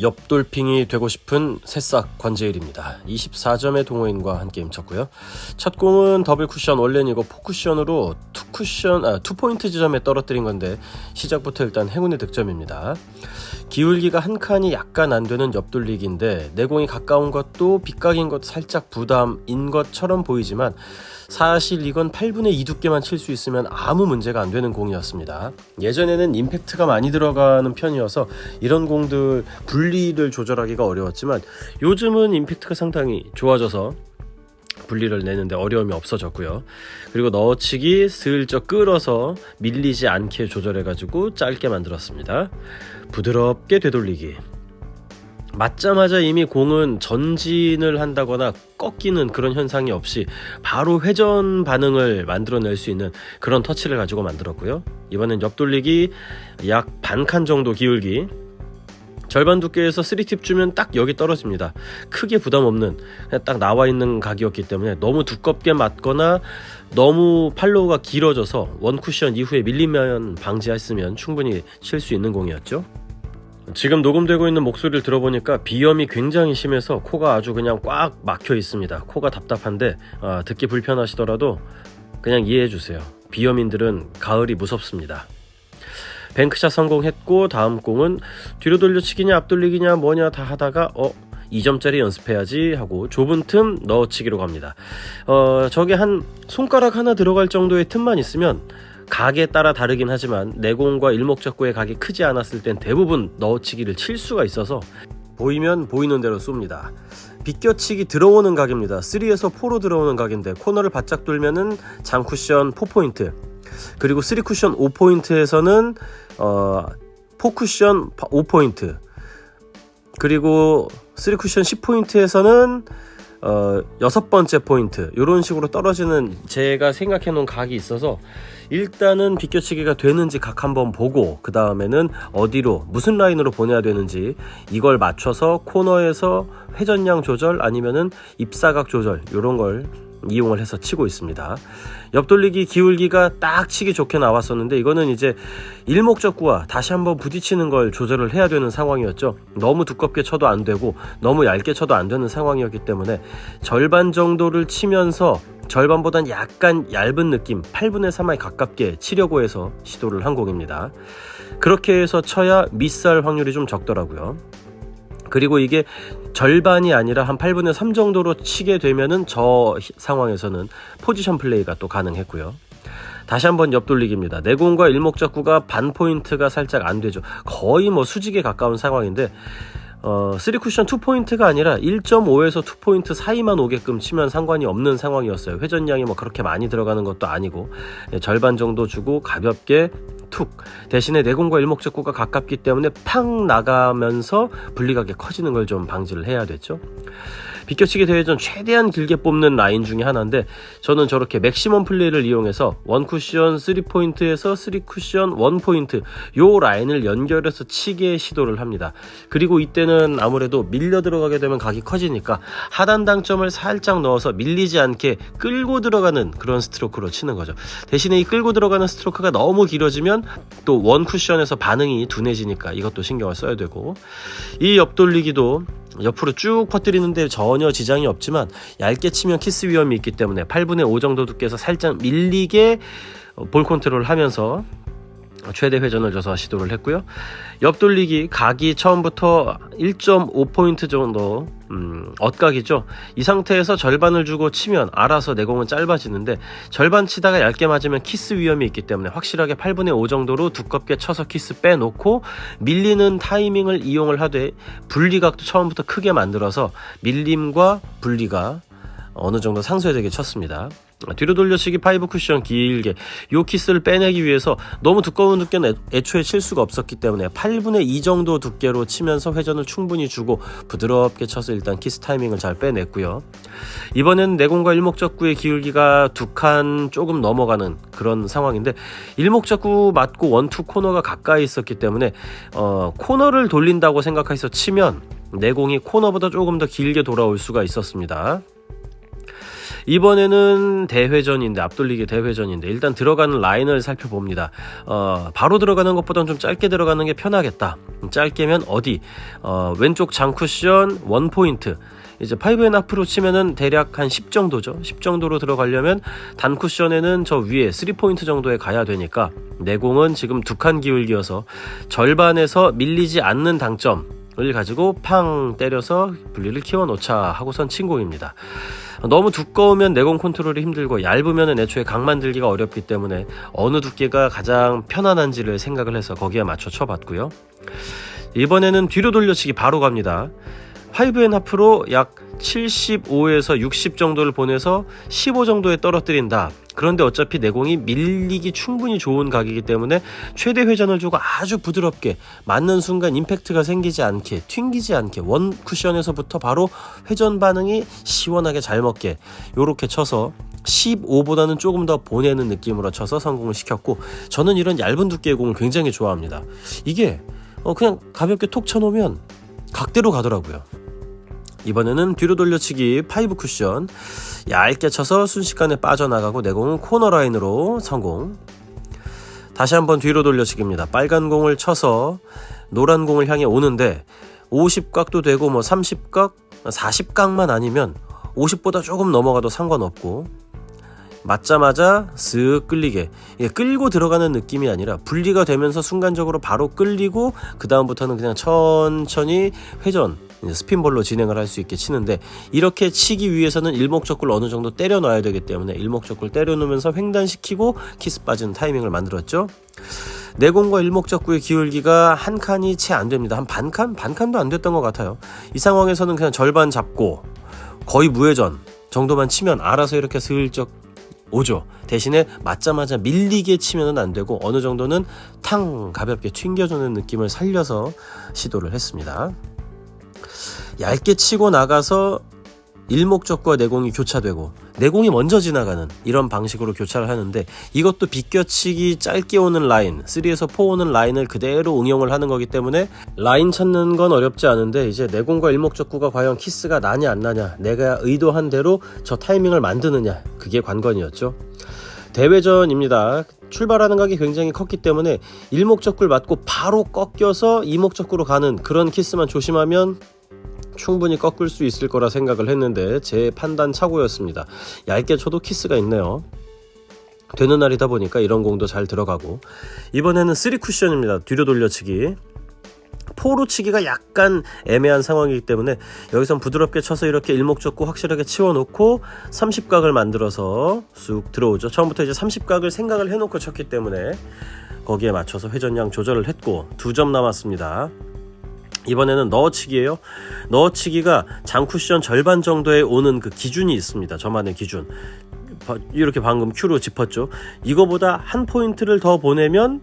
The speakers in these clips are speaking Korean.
옆돌핑이 되고 싶은 새싹 관제일입니다. 24점의 동호인과 한 게임 쳤고요. 첫 공은 더블 쿠션 원래는 이거 포쿠션으로 투 쿠션 아, 투 포인트 지점에 떨어뜨린 건데 시작부터 일단 행운의 득점입니다. 기울기가 한 칸이 약간 안 되는 옆돌리기인데 내공이 가까운 것도 빗각인 것도 살짝 부담인 것처럼 보이지만 사실 이건 8분의 2 두께만 칠 수 있으면 아무 문제가 안 되는 공이었습니다. 예전에는 임팩트가 많이 들어가는 편이어서 이런 공들 분리를 조절하기가 어려웠지만 요즘은 임팩트가 상당히 좋아져서 분리를 내는데 어려움이 없어졌고요. 그리고 넣어치기 슬쩍 끌어서 밀리지 않게 조절해가지고 짧게 만들었습니다. 부드럽게 되돌리기. 맞자마자 이미 공은 전진을 한다거나 꺾이는 그런 현상이 없이 바로 회전 반응을 만들어낼 수 있는 그런 터치를 가지고 만들었고요. 이번엔 옆돌리기 약 반 칸 정도 기울기 절반 두께에서 3팁 주면 딱 여기 떨어집니다. 크게 부담 없는 딱 나와 있는 각이었기 때문에 너무 두껍게 맞거나 너무 팔로우가 길어져서 원 쿠션 이후에 밀리면 방지했으면 충분히 칠 수 있는 공이었죠. 지금 녹음되고 있는 목소리를 들어보니까 비염이 굉장히 심해서 코가 아주 그냥 꽉 막혀 있습니다. 코가 답답한데 아, 듣기 불편하시더라도 그냥 이해해 주세요. 비염인들은 가을이 무섭습니다. 뱅크샷 성공했고 다음 공은 뒤로 돌려치기냐 앞돌리기냐 뭐냐 다 하다가 어 2점짜리 연습해야지 하고 좁은 틈 넣어치기로 갑니다. 어 저게 한 손가락 하나 들어갈 정도의 틈만 있으면 각에 따라 다르긴 하지만 내공과 일목적구의 각이 크지 않았을 땐 대부분 넣어치기를 칠 수가 있어서 보이면 보이는 대로 쏩니다. 비껴치기 들어오는 각입니다. 3에서 4로 들어오는 각인데 코너를 바짝 돌면은 장쿠션 4포인트 그리고 3쿠션 5포인트에서는 어, 4쿠션 5포인트. 그리고 3쿠션 10포인트에서는 어, 여섯 번째 포인트. 이런 식으로 떨어지는 제가 생각해 놓은 각이 있어서 일단은 비껴치기가 되는지 각 한번 보고 그 다음에는 어디로 무슨 라인으로 보내야 되는지 이걸 맞춰서 코너에서 회전량 조절 아니면은 입사각 조절 이런 걸 이용을 해서 치고 있습니다. 옆돌리기 기울기가 딱 치기 좋게 나왔었는데 이거는 이제 일목적구와 다시 한번 부딪히는 걸 조절을 해야 되는 상황이었죠. 너무 두껍게 쳐도 안 되고 너무 얇게 쳐도 안 되는 상황이었기 때문에 절반 정도를 치면서 절반보단 약간 얇은 느낌 8분의 3에 가깝게 치려고 해서 시도를 한 공입니다. 그렇게 해서 쳐야 미스할 확률이 좀 적더라고요. 그리고 이게 절반이 아니라 한 8분의 3 정도로 치게 되면은 저 상황에서는 포지션 플레이가 또 가능했고요. 다시 한번 옆돌리기입니다. 내공과 일목적구가 반 포인트가 살짝 안 되죠. 거의 뭐 수직에 가까운 상황인데 어, 3쿠션 2포인트가 아니라 1.5에서 2포인트 사이만 오게끔 치면 상관이 없는 상황이었어요. 회전량이 뭐 그렇게 많이 들어가는 것도 아니고 예, 절반 정도 주고 가볍게 툭 대신에 내공과 일목적구가 가깝기 때문에 팍 나가면서 분리각이 커지는 걸 좀 방지를 해야 됐죠. 비껴치기 대회전 최대한 길게 뽑는 라인 중에 하나인데 저는 저렇게 맥시멈 플레이를 이용해서 원 쿠션 3포인트에서 3쿠션 1포인트 요 라인을 연결해서 치게 시도를 합니다. 그리고 이때는 아무래도 밀려 들어가게 되면 각이 커지니까 하단 당점을 살짝 넣어서 밀리지 않게 끌고 들어가는 그런 스트로크로 치는 거죠. 대신에 이 끌고 들어가는 스트로크가 너무 길어지면 또 원 쿠션에서 반응이 둔해지니까 이것도 신경을 써야 되고 이 옆돌리기도 옆으로 쭉 퍼뜨리는데 전혀 지장이 없지만 얇게 치면 키스 위험이 있기 때문에 8분의 5 정도 두께에서 살짝 밀리게 어, 볼 컨트롤 하면서 최대 회전을 줘서 시도를 했고요. 옆돌리기 각이 처음부터 1.5포인트 정도 음, 엇각이죠. 이 상태에서 절반을 주고 치면 알아서 내공은 짧아지는데 절반 치다가 얇게 맞으면 키스 위험이 있기 때문에 확실하게 8분의 5 정도로 두껍게 쳐서 키스 빼놓고 밀리는 타이밍을 이용을 하되 분리각도 처음부터 크게 만들어서 밀림과 분리가 어느 정도 상쇄되게 쳤습니다. 뒤로 돌려치기 파이브 쿠션 길게 요 키스를 빼내기 위해서 너무 두꺼운 두께는 애- 애초에 칠 수가 없었기 때문에 8분의 2 정도 두께로 치면서 회전을 충분히 주고 부드럽게 쳐서 일단 키스 타이밍을 잘 빼냈고요. 이번엔 내공과 일목적구의 기울기가 두 칸 조금 넘어가는 그런 상황인데 일목적구 맞고 원투 코너가 가까이 있었기 때문에 어, 코너를 돌린다고 생각해서 치면 내공이 코너보다 조금 더 길게 돌아올 수가 있었습니다. 이번에는 대회전인데 앞돌리기 대회전인데 일단 들어가는 라인을 살펴봅니다. 어, 바로 들어가는 것보다는 좀 짧게 들어가는 게 편하겠다. 짧게면 어디? 어, 왼쪽 장쿠션 원 포인트. 이제 5앤 앞으로 치면은 대략 한 10 정도죠. 10 정도로 들어가려면 단 쿠션에는 저 위에 3포인트 정도에 가야 되니까 내공은 지금 두 칸 기울기여서 절반에서 밀리지 않는 당점 을 가지고 팡 때려서 분리를 키워놓자 하고선 친공입니다. 너무 두꺼우면 내공 컨트롤이 힘들고 얇으면 애초에 각 만들기가 어렵기 때문에 어느 두께가 가장 편안한지를 생각을 해서 거기에 맞춰 쳐봤고요. 이번에는 뒤로 돌려치기 바로 갑니다. 5앤 하프로 약 75에서 60 정도를 보내서 15 정도에 떨어뜨린다. 그런데 어차피 내공이 밀리기 충분히 좋은 각이기 때문에 최대 회전을 주고 아주 부드럽게 맞는 순간 임팩트가 생기지 않게 튕기지 않게 원 쿠션에서부터 바로 회전 반응이 시원하게 잘 먹게 요렇게 쳐서 15보다는 조금 더 보내는 느낌으로 쳐서 성공을 시켰고 저는 이런 얇은 두께의 공을 굉장히 좋아합니다. 이게 어 그냥 가볍게 톡 쳐놓으면 각대로 가더라고요. 이번에는 뒤로 돌려치기 5 쿠션 얇게 쳐서 순식간에 빠져나가고 내 공은 코너 라인으로 성공. 다시 한번 뒤로 돌려치기입니다. 빨간 공을 쳐서 노란 공을 향해 오는데 50각도 되고 뭐 30각, 40각만 아니면 50보다 조금 넘어가도 상관없고 맞자마자 쓱 끌리게 이게 끌고 들어가는 느낌이 아니라 분리가 되면서 순간적으로 바로 끌리고 그 다음부터는 그냥 천천히 회전 스핀볼로 진행을 할 수 있게 치는데 이렇게 치기 위해서는 일목적구를 어느 정도 때려 놔야 되기 때문에 일목적구를 때려 놓으면서 횡단시키고 키스 빠지는 타이밍을 만들었죠. 내공과 일목적구의 기울기가 한 칸이 채 안 됩니다. 한 반 칸? 반 칸도 안 됐던 것 같아요. 이 상황에서는 그냥 절반 잡고 거의 무회전 정도만 치면 알아서 이렇게 슬쩍 오죠. 대신에 맞자마자 밀리게 치면은 안 되고 어느 정도는 탕 가볍게 튕겨주는 느낌을 살려서 시도를 했습니다. 얇게 치고 나가서 일목적과 내공이 교차되고 내공이 먼저 지나가는 이런 방식으로 교차를 하는데 이것도 비껴치기 짧게 오는 라인 3에서 4 오는 라인을 그대로 응용을 하는 거기 때문에 라인 찾는 건 어렵지 않은데 이제 내공과 일목적구가 과연 키스가 나냐 안 나냐 내가 의도한 대로 저 타이밍을 만드느냐 그게 관건이었죠. 대회전입니다. 출발하는 각이 굉장히 컸기 때문에 일목적구를 맞고 바로 꺾여서 이목적구로 가는 그런 키스만 조심하면 충분히 꺾을 수 있을 거라 생각을 했는데 제 판단 착오였습니다. 얇게 쳐도 키스가 있네요. 되는 날이다 보니까 이런 공도 잘 들어가고 이번에는 3 쿠션입니다. 뒤로 돌려치기. 포로 치기가 약간 애매한 상황이기 때문에 여기선 부드럽게 쳐서 이렇게 일목적구 확실하게 치워놓고 30각을 만들어서 쑥 들어오죠. 처음부터 이제 30각을 생각을 해놓고 쳤기 때문에 거기에 맞춰서 회전량 조절을 했고 두 점 남았습니다. 이번에는 넣어치기예요. 넣어치기가 장쿠션 절반 정도에 오는 그 기준이 있습니다. 저만의 기준. 바- 이렇게 방금 큐로 짚었죠. 이거보다 한 포인트를 더 보내면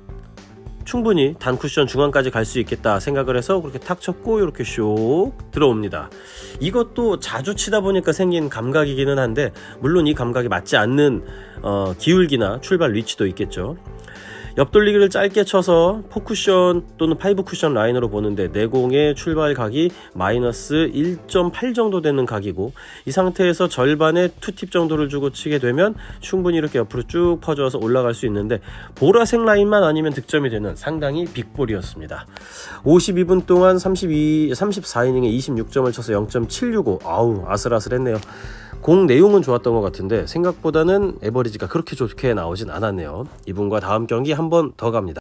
충분히 단 쿠션 중앙까지 갈 수 있겠다 생각을 해서 그렇게 탁 쳤고 이렇게 쇽 들어옵니다. 이것도 자주 치다 보니까 생긴 감각이기는 한데 물론 이 감각이 맞지 않는 어, 기울기나 출발 위치도 있겠죠. 옆돌리기를 짧게 쳐서 포쿠션 또는 파이브 쿠션 라인으로 보는데 내공의 출발 각이 마이너스 1.8 정도 되는 각이고 이 상태에서 절반의 투팁 정도를 주고 치게 되면 충분히 이렇게 옆으로 쭉 퍼져서 올라갈 수 있는데 보라색 라인만 아니면 득점이 되는 상당히 빅볼이었습니다. 52분 동안 32, 34이닝에 26점을 쳐서 0.765 아우 아슬아슬했네요. 공 내용은 좋았던 것 같은데 생각보다는 에버리지가 그렇게 좋게 나오진 않았네요. 이분과 다음 경기 한 번 더 갑니다.